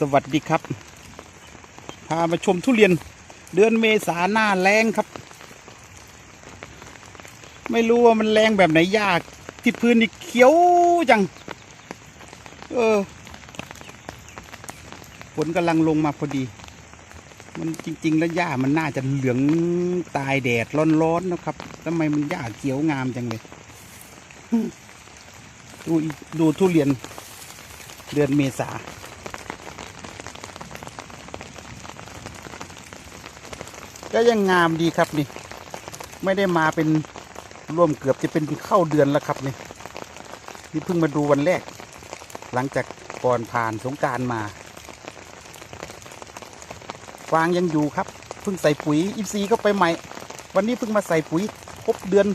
สวัสดีครับ พามาชมทุเรียนเดือนเมษาหน้าแรงครับ ไม่รู้ว่ามันแรงแบบไหนยาก ที่พื้นนี่เขียวจัง เออฝนกำลังลงมาพอดี มันจริง ๆ แล้วหญ้ามันน่าจะเหลืองตายแดดร้อนๆนะครับทำไมมันหญ้าเขียวงามจังเลยดูดูทุเรียนเดือนเมษา ก็ยังงามดีครับนี่ ไม่ได้มาเป็นร่วมเกือบจะเป็นเข้าเดือนแล้วครับนี่นี่เพิ่งมาดูวันแรก หลังจากก่อนผ่านสงการมาฟางยังอยู่ครับเพิ่งใส่ปุ๋ยอินทรีย์เข้าไปใหม่ วันนี้เพิ่งมาใส่ปุ๋ยครบเดือน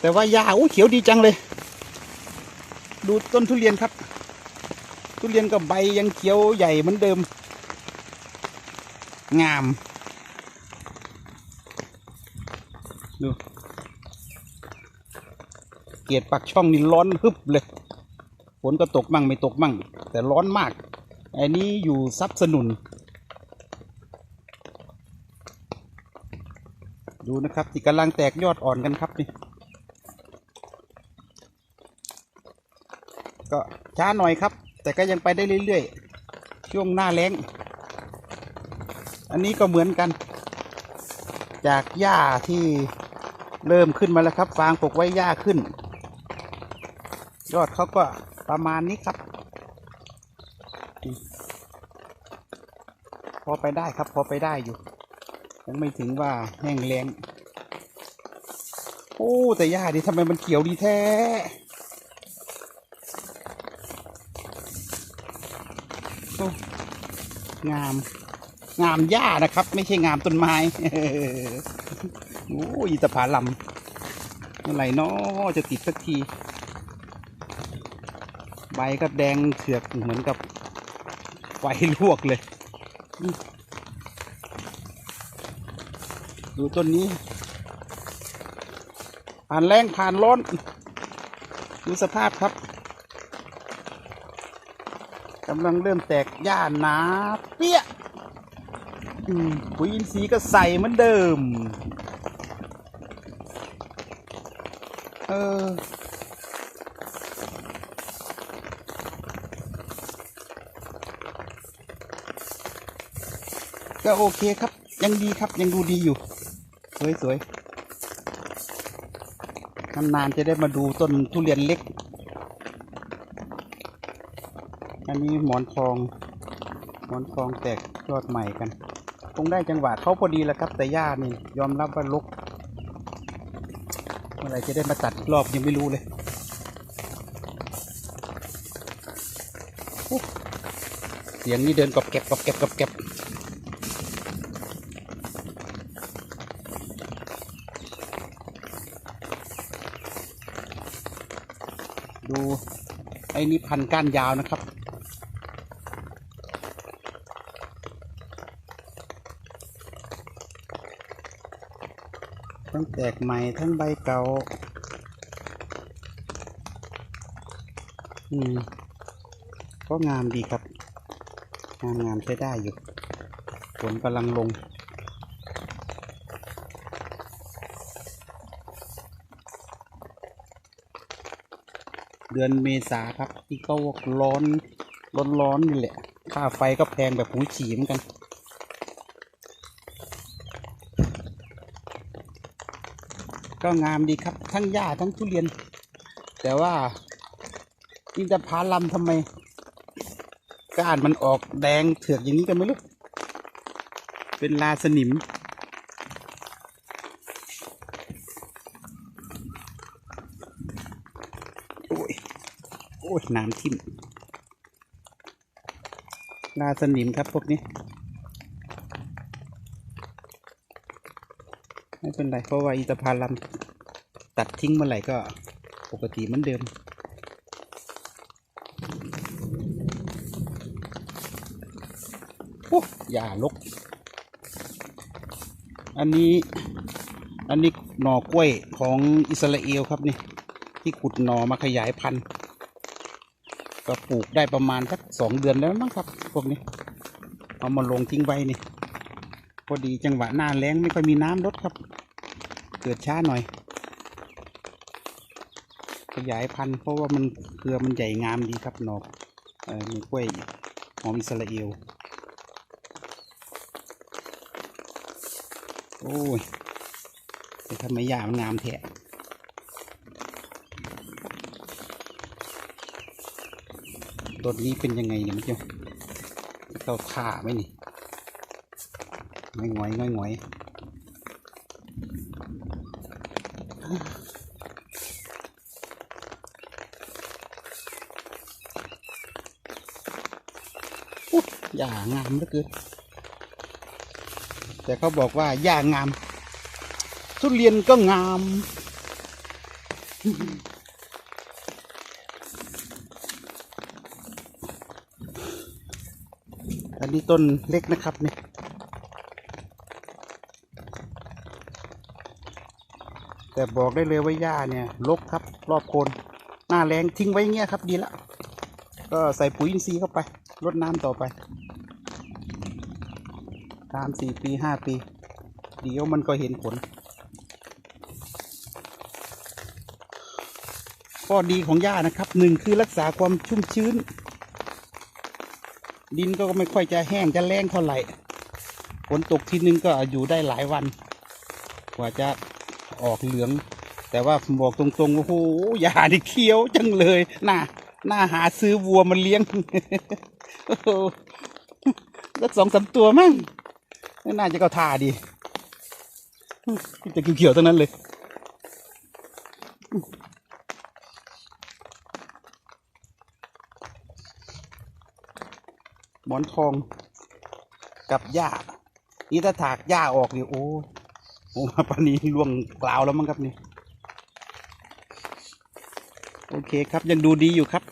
แต่ว่าหญ้าอู้เขียวดีจังเลย ดูต้นทุเรียนครับ ทุเรียนกับใบยังเขียวใหญ่เหมือนเดิม งาม ดูเกียรติปักช่องนี่ร้อนฮึบเลยฝนก็ตกมั่งไม่ตกมั่ง แต่ร้อนมากอันนี้อยู่ซับสนุน ดูนะครับที่กำลังแตกยอดอ่อนกันครับนี่ก็ช้าหน่อยครับ แต่ก็ยังไปได้เรื่อยๆ ช่วงหน้าแล้ง อันนี้ก็เหมือนกัน จากหญ้าที่ เริ่มขึ้นมาแล้วครับ ฟางปลูกไว้หญ้าขึ้น ยอดเขาก็ประมาณนี้ครับ พอไปได้ครับ พอไปได้อยู่ ยังไม่ถึงว่าแห้งแล้ง โอ้ แต่หญ้าดิทำไมมันเขียวดีแท้งาม งามหญ้านะครับ ไม่ใช่งามต้นไม้ โอ้ยตะผาลำเมื่อไหร่น้อจะติดสักที ใบก็แดงเถือกเหมือนกับไฟลวกเลย ดูต้นนี้ ผ่านแรงผ่านร้อน ดูสภาพครับกำลังเริ่มแตกหญ้าหนาเปี้ยอืมปุ๋ยอินทรีย์ก็ใส่เหมือนเดิม เออ ก็โอเคครับ ยังดีครับยังดูดีอยู่ สวยๆนานๆจะได้มาดูต้นทุเรียนเล็ก อันนี้หมอนทอง หมอนทองแตกยอดใหม่กัน คงได้จังหวะเขาพอดีแล้วครับ แต่ย่านี่ยอมรับว่าลก มื่อไรจะได้มาตัดอีกรอบยังไม่รู้เลยเสียงนี่เดินกบแก็บกบแก็บกบแก็บดูไอ้นี่พันก้านยาวนะครับ ทั้งแตกใหม่ทั้งใบเก่า อืม ก็งามดีครับ งามงามใช้ได้อยู่ ฝนกำลังลง เดือนเมษาครับ ที่เขาว่าร้อน ร้อนร้อนนี่แหละ ค่าไฟก็แพงแบบหูฉีมกัน ก็งามดีครับ ทั้งหญ้าทั้งทุเรียน แต่ว่าอินทผลัมทำไมก้านมันออกแดงเถือกอย่างนี้กันไม่รู้เป็นลาสนิม โอ้ย โอ้ย น้ำทิ่มลาสนิมครับพวกนี้ ไม่เป็นไรเพราะว่าอินทผลัมตัดทิ้งเมื่อไหร่ก็ปกติเหมือนเดิม โอ้อย่าลก อันนี้อันนี้หน่อกล้วยของอิสราเอลครับนี่ ที่ขุดหน่อมาขยายพันธุ์ก็ปลูกได้ประมาณสักสองเดือนแล้วมั้งครับพวกนี้ เอามาลงทิ้งไว้นี่ พอดีจังหวะหน้าแล้งไม่ค่อยมีน้ำลดครับ เกิดช้าหน่อย ขยายพันธุ์เพราะว่ามันเครือมันใหญ่งามดีครับหนอกเออมีกล้วยหอมอิสราเอลโอ้ยแต่ทำไมยามันงามแท้ต้นนี้เป็นยังไงเนี่ยมันจะเข้าท่าไหมนี่ ง่อยง่อยง่อยง่อยอุ๊ยหญ้างามเหลือเกินแต่เขาบอกว่าหญ้างาม ทุเรียนก็งาม อันนี้ต้นเล็กนะครับเนี่ย แต่บอกได้เลยว่าหญ้าเนี่ยลกครับ รอบโคนหน้าแรงทิ้งไว้เงี้ยครับดีละก็ใส่ปุ๋ยอินทรีย์เข้าไปรดน้ำต่อไปสามสี่ปีห้าปี เดี๋ยวมันก็เห็นผลข้อดีของหญ้านะครับหนึ่งคือรักษาความชุ่มชื้น ดินก็ไม่ค่อยจะแห้งจะแรงเท่าไหร่ฝนตกทีนึงก็อยู่ได้หลายวัน กว่าจะ ออกเหลือง แต่ว่าบอกตรงๆว่าโอ้โหหานี่เคี้ยวจังเลยน่าน่าหาซื้อวัวมาเลี้ยงโอ้โหสักสองสามตัวมั้งน่าจะเข้าท่าดีจะเขียวๆทั้งนั้นเลยหมอนทองกับหญ้านี่ถ้าถากหญ้าออกเนี่ยโอ้ มาปานนี้ล่วงกล่าวแล้วมั้งครับนี่ โอเคครับยังดูดีอยู่ครับ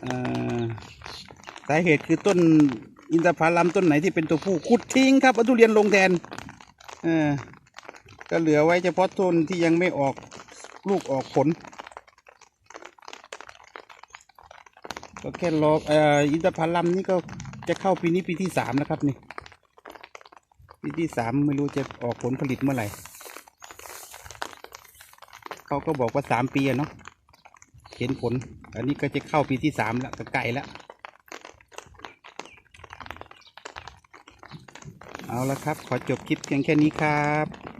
เอ่อสาเหตุคือต้นอินทผลัมต้นไหนที่เป็นตัวผู้ขุดทิ้งครับเอาทุเรียนลงแทนเออก็เหลือไว้เฉพาะต้นที่ยังไม่ออกลูกออกผล ก็แค่รออ่ออินทผลัมนี่ก็จะเข้าปีนี้ปีที่สามแล้วครับนี่ ปีที่สามไม่รู้จะออกผลผลิตเมื่อไหร่ เขาก็บอกว่าสามปีอะเนาะเห็นผล อันนี้ก็จะเข้าปีที่สามแล้วก็ไก่แล้วเอาละครับ ขอจบคลิปเพียงแค่นี้ครับ